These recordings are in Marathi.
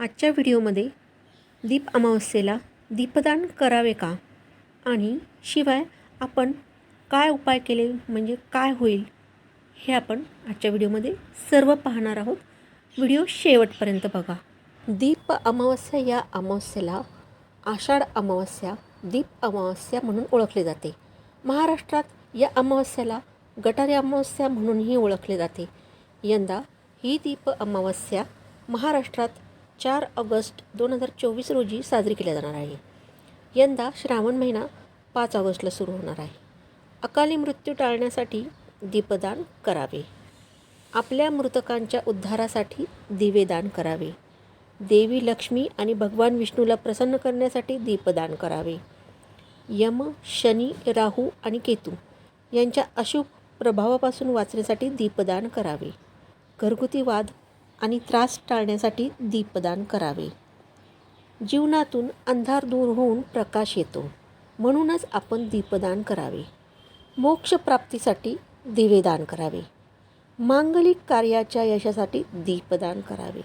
आजच्या व्हिडिओमध्ये दीप अमावस्येला दीपदान करावे का? आणि शिवाय आपण काय उपाय केले म्हणजे काय होईल हे आपण आजच्या व्हिडिओमध्ये सर्व पाहणार आहोत. व्हिडिओ शेवटपर्यंत बघा. दीप अमावस्या या अमावस्येला आषाढ अमावस्या दीप अमावस्या म्हणून ओळखले जाते. महाराष्ट्रात या अमावस्याला गटारी अमावस्या म्हणूनही ओळखले जाते. यंदा ही दीप अमावस्या महाराष्ट्रात चार ऑगस्ट दोन हजार चोवीस रोजी साजरी केला जाणार आहे. यंदा श्रावण महिना पाच ऑगस्टला सुरू होणार आहे. अकाली मृत्यू टाळण्यासाठी दीपदान करावे. आपल्या मृतकांच्या उद्धारासाठी दिवेदान करावे. देवी लक्ष्मी आणि भगवान विष्णूला प्रसन्न करण्यासाठी दीपदान करावे. यम शनी राहू आणि केतू यांच्या अशुभ प्रभावापासून वाचण्यासाठी दीपदान करावे. घरगुती वाद आणि त्रास टाळण्यासाठी दीपदान करावे. जीवनातून अंधार दूर होऊन प्रकाश येतो. म्हणूनच आपण दीपदान करावे. मोक्षप्राप्तीसाठी दिवेदान करावे. मांगलिक कार्याच्या यशासाठी दीपदान करावे.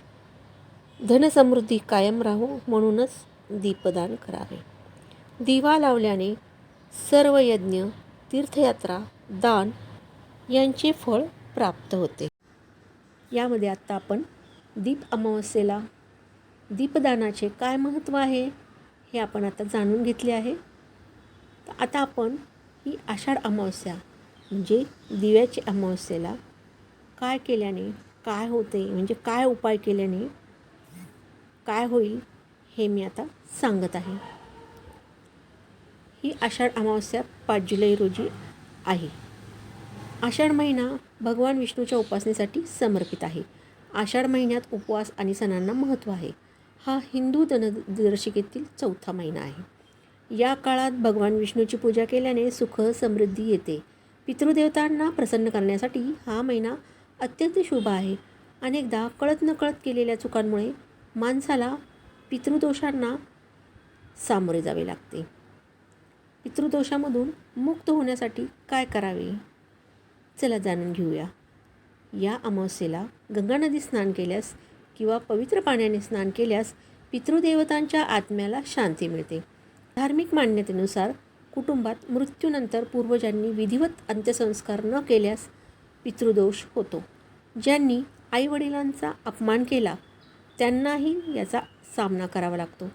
धनसमृद्धी कायम राहू म्हणूनच दीपदान करावे. दिवा लावल्याने सर्व यज्ञ तीर्थयात्रा दान यांचे फळ प्राप्त होते. यामध्ये आत्ता आपण दीप अमावस्येला दीपदानाचे काय महत्त्व आहे हे आपण आता जाणून घेतले आहे. तर आता आपण ही आषाढ अमावस्या म्हणजे दिव्याची अमावस्येला काय केल्याने काय होते म्हणजे काय उपाय केल्याने काय होईल हे मी आता सांगत आहे. ही आषाढ अमावस्या पाच जुलै रोजी आहे. आषाढ महिना भगवान विष्णूच्या उपासनेसाठी समर्पित आहे. आषाढ महिन्यात उपवास आणि सणांना महत्त्व आहे. हा हिंदू दिनदर्शिकेतील चौथा महिना आहे. या काळात भगवान विष्णूची पूजा केल्याने सुख समृद्धी येते. पितृदेवतांना प्रसन्न करण्यासाठी हा महिना अत्यंत शुभ आहे. अनेकदा कळत नकळत केलेल्या चुकांमुळे माणसाला पितृदोषांना सामोरे जावे लागते. पितृदोषामधून मुक्त होण्यासाठी काय करावे? चला जाणून घेऊया. या अमावस्येला गंगा नदी स्नान केल्यास किंवा पवित्र पाण्याने स्नान केल्यास पितृदेवतांच्या आत्म्याला शांती मिळते. धार्मिक मान्यतेनुसार कुटुंबात मृत्यूनंतर पूर्वजांनी विधिवत अंत्यसंस्कार न केल्यास पितृदोष होतो. ज्यांनी आईवडिलांचा अपमान केला त्यांनाही याचा सामना करावा लागतो.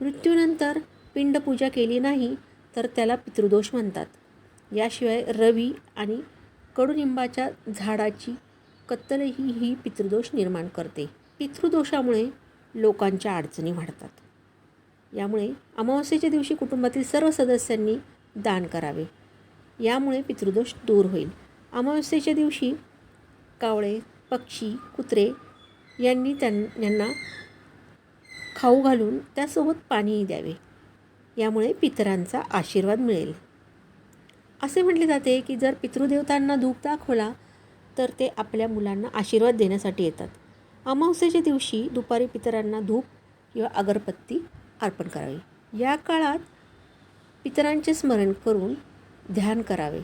मृत्यूनंतर पिंडपूजा केली नाही तर त्याला पितृदोष म्हणतात. याशिवाय रवी आणि कडुनिंबाच्या झाडाची कत्तलही ही पितृदोष निर्माण करते. पितृदोषामुळे लोकांच्या अडचणी वाढतात. यामुळे अमावस्येच्या दिवशी कुटुंबातील सर्व सदस्यांनी दान करावे. यामुळे पितृदोष दूर होईल. अमावस्येच्या दिवशी कावळे पक्षी कुत्रे यांनी त्यां यांना खाऊ घालून त्यासोबत पाणीही द्यावे. यामुळे पितरांचा आशीर्वाद मिळेल. असे म्हटले जाते की जर पितृदेवतांना धूप दाखवला तर ते आपल्या मुलांना आशीर्वाद देण्यासाठी येतात. अमावस्येच्या दिवशी दुपारी पितरांना धूप किंवा अगरबत्ती अर्पण करावी. या काळात पितरांचे स्मरण करून ध्यान करावे.